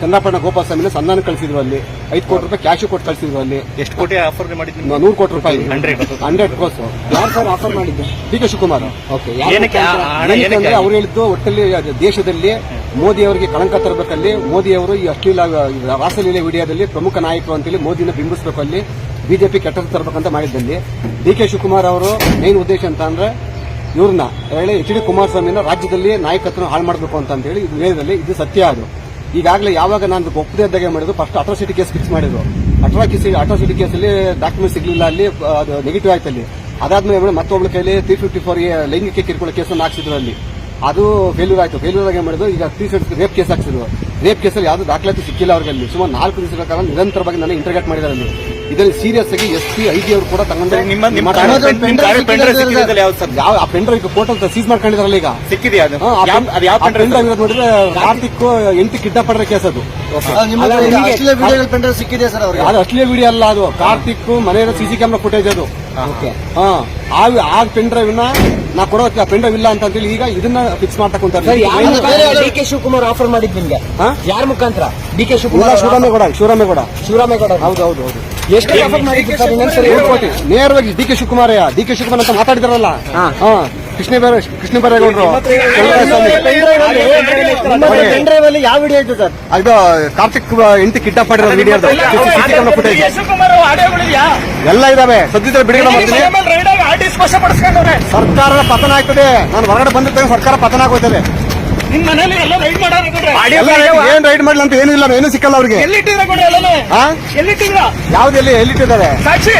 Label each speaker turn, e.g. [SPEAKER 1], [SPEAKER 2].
[SPEAKER 1] ಚಂದ್ರಪಣ್ಣ ಗೋಪಾಲ ಸ್ವಾಮಿನ ಸಂಧಾನ ಕಳಿಸಿದ್ರು ಅಲ್ಲಿ. ಐದು ಕೋಟಿ ರೂಪಾಯಿ ಕ್ಯಾಶ್ ಕೊಟ್ಟು ಕಳಿಸಿದ್ರು ಅಲ್ಲಿ.
[SPEAKER 2] ಎಷ್ಟು ಕೋಟಿ ಆಫರ್ ಮಾಡಿದ್ರಿ?
[SPEAKER 1] ನ- ನೂರು ಕೋಟಿ ರೂಪಾಯಿ. ಹಂಡ್ರೆಡ್ ಹಂಡ್ರೆಡ್ ಯಾರು ಸರ್ ಆಫರ್ ಮಾಡಿದ್ದು? D K Shivakumar. ಓಕೆ
[SPEAKER 2] ಏನಕ್ಕೆ?
[SPEAKER 1] ಅವ್ರು ಹೇಳಿದ್ದು ಒಟ್ಟಲ್ಲಿ ದೇಶದಲ್ಲಿ ಮೋದಿ ಅವರಿಗೆ ಕಳಂಕ ತರಬೇಕಲ್ಲಿ ಮೋದಿ ಅವರು ಈ ಅಶ್ಲೀಲ ರಾಸಲೀಲೆ ವಿಡಿಯೋದಲ್ಲಿ ಪ್ರಮುಖ ನಾಯಕರು ಅಂತೇಳಿ ಮೋದಿನ ಬಿಂಬಿಸಬೇಕು ಅಲ್ಲಿ. ಬಿಜೆಪಿ ಕೆಟ್ಟ ತರಬೇಕಂತ ಮಾಡಿದ್ದಲ್ಲಿ. ಡಿ ಕೆ ಶಿವಕುಮಾರ್ ಅವರು ಮೇನ್ ಉದ್ದೇಶ ಅಂತ ಅಂದ್ರೆ ಇವ್ರನ್ನ ಹೇಳಿ ಎಚ್ ಡಿ ಕುಮಾರಸ್ವಾಮಿನ ರಾಜ್ಯದಲ್ಲಿ ನಾಯಕತ್ವ ಹಾಳು ಮಾಡಬೇಕು ಅಂತ ಹೇಳಿ ಇದು ಇದು ಸತ್ಯ ಅದು. ಈಗಾಗಲೇ ಯಾವಾಗ ನಾನು ಒಪ್ಪದೇ ಇದ್ದಾಗ ಮಾಡಿದ್ರು? ಫಸ್ಟ್ ಅಟ್ರಾಸಿಟಿ ಕೇಸ್ ಫಿಕ್ಸ್ ಮಾಡಿದ್ರು. ಅಟ್ರಾಸಿಟಿ ಅಟ್ರಾಸಿಟಿ ಕೇಸಲ್ಲಿ ಡಾಕ್ಯುಮೆಂಟ್ ಸಿಗಲಿಲ್ಲ, ಅಲ್ಲಿ ಅದು ನೆಗೆಟಿವ್ ಆಯ್ತು ಅಲ್ಲಿ. ಅದಾದ್ಮೇಲೆ ಮತ್ತೊಬ್ಳ ಕೈಲಿ ತ್ರೀ ಫಿಫ್ಟಿ ಫೋರ್ ಲೈಂಗಿಕ ಕಿರುಕುಳ ಕೇಸನ್ನು ಹಾಕ್ಸಿದ್ರು ಅಲ್ಲಿ. ಅದು ಫೇಲ್ಯೂರ್ ಆಯ್ತು. ಫೇಲ್ಯೂರ್ ಆಗಿ ಮಾಡಿದ್ರು? ಈಗ ತ್ರೀ ಸೆವೆಂಟಿ ರೇಪ್ ಕೇಸ್ ಹಾಕ್ಸಿದ್ರು. ರೇಪ್ ಕೇಸಲ್ಲಿ ಯಾವುದು ದಾಖಲಾತಿ ಸಿಕ್ಕಿಲ್ಲ ಅವ್ರಿಗೆ ಅಲ್ಲಿ. ಸುಮಾರು ನಾಲ್ಕು ದಿವಸಗಳ ಕಾಲ ನಿರಂತರವಾಗಿ ನಾನು ಇಂಟರ್ಗೇಟ್ ಮಾಡಿದ್ದಾರೆ ಅಲ್ಲಿ. ಇದರಲ್ಲಿ ಸೀರಿಯಸ್ ಆಗಿ ಎಸ್ ಪಿ ಐ ಜಿ ಅವರು ಕೂಡ ತಗೊಂಡು
[SPEAKER 2] ನಿಮ್ಮ ನಿಮ್ಮ
[SPEAKER 1] ಮಾತಾಡಿದ್ರು.
[SPEAKER 2] ಪೆಂಡ್ರೈವ್ ಸಿಕ್ಕಿದ್ರೆ ಯಾವ್ದು ಸರ್?
[SPEAKER 1] ಯಾವ ಆ ಪೆಂಡ್ರೈವ್ ಫೋಟೋ ಸೀಸ್ ಮಾಡ್ಕೊಂಡಿದ್ರಲ್ಲ ಈಗ.
[SPEAKER 2] ಸಿಕ್ಕಿದೆಯಾ
[SPEAKER 1] ನೋಡಿದ್ರೆ ಕಾರ್ತಿಕ್ ಎಂಟು ಕಿಡ್ನಾಪ್ ಮಾಡಿದ್ರೆ ಕೇಸ್ ಅದು.
[SPEAKER 3] ಅಶ್ಲೀಲ ವಿಡಿಯೋಗಳು ಪೆಂಡ್ರೈವ್ ಸಿಕ್ಕಿದೆ ಸರ್ ಅವ್ರಿಗೆ?
[SPEAKER 1] ಅದು ಅಶ್ಲೀಲ ವಿಡಿಯೋ ಅಲ್ಲ ಅದು. ಕಾರ್ತಿಕ್ ಮನೆಯ ಸಿಸಿ ಕ್ಯಾಮ್ರಾ ಫುಟೇಜ್ ಅದು. ಆ ಆ ಪೆನ್ ಡ್ರೈವ್ನ ನಾ ಕೊಡೋ ಪೆನ್ ಡ್ರೈವ್ ಇಲ್ಲ ಅಂತ ಹೇಳಿ ಈಗ ಇದನ್ನ ಫಿಕ್ಸ್ ಮಾಡ್ತಾ ಕುಂತಾರೆ
[SPEAKER 4] ಡಿ ಕೆ ಶಿವಕುಮಾರ್ ಆಫರ್ ಮಾಡಿದ್ ನಿಮ್ಗೆ?
[SPEAKER 1] ಹಾ?
[SPEAKER 4] ಯಾರ ಮುಖಾಂತರ? D K Shivakumar
[SPEAKER 1] Shivaramegowda Shivaramegowda.
[SPEAKER 4] Shivaramegowda
[SPEAKER 1] ಹೌದು ಹೌದು ಹೌದು.
[SPEAKER 4] ಎಷ್ಟು ಆಫರ್ ಮಾಡಿದ್ರು ಸರ್ ಇನ್ನೊಂದ್ಸರಿ?
[SPEAKER 1] ನೇರವಾಗಿ D K Shivakumar D K Shivakumar ಅಂತ ಮಾತಾಡಿದಾರಲ್ಲ? ಹಾ. ಕೃಷ್ಣ ಬೇರೆ ಕೃಷ್ಣ ಬೈರೇಗೌಡರು
[SPEAKER 4] ಅಲ್ಲಿ ಯಾವ ವಿಡಿಯೋ ಇತ್ತು ಸರ್?
[SPEAKER 1] ಅದು ಕಾರ್ತಿಕ್ ಎಂಟು ಕಿಡ್ನಾಪ್ ಮಾಡಿರೋ ವಿಡಿಯೋ ಫುಟೇಜ್ ಎಲ್ಲ ಇದಾವೆ. ಸದ್ಯದಲ್ಲಿ ಬಿಡುಗಡೆ ಮಾಡ್ತೀನಿ. ಸರ್ಕಾರ ಪತನ ಆಗ್ತದೆ. ನಾನು ಹೊರಗಡೆ ಬಂದಿರ್ತೇನೆ ಸರ್ಕಾರ ಪತನ ಆಗೋಯ್ತದೆ.
[SPEAKER 2] ನಿಮ್ ಮನೇಲಿ ಎಲ್ಲ ರೈಡ್ ಮಾಡೋರು
[SPEAKER 1] ಎಲ್ಲ ಏನ್ ರೈಡ್ ಮಾಡ್ಲಿ ಅಂತ ಏನೂ ಇಲ್ಲ. ಏನು ಸಿಕ್ಕಲ್ಲ ಅವ್ರಿಗೆ.
[SPEAKER 2] ಎಲ್ಲಿಟ್ಟಿದ್ರ ಕೊಡಿ ಎಲ್ಲ
[SPEAKER 1] ಹಾ
[SPEAKER 2] ಎಲ್ಲಿಟ್ಟಿದ್ರ
[SPEAKER 1] ಯಾವ್ದೆಲ್ಲಿ ಎಲ್ಲಿಟ್ಟಿದ್ದಾರೆ?
[SPEAKER 2] ಸಾಕ್ಷಿ.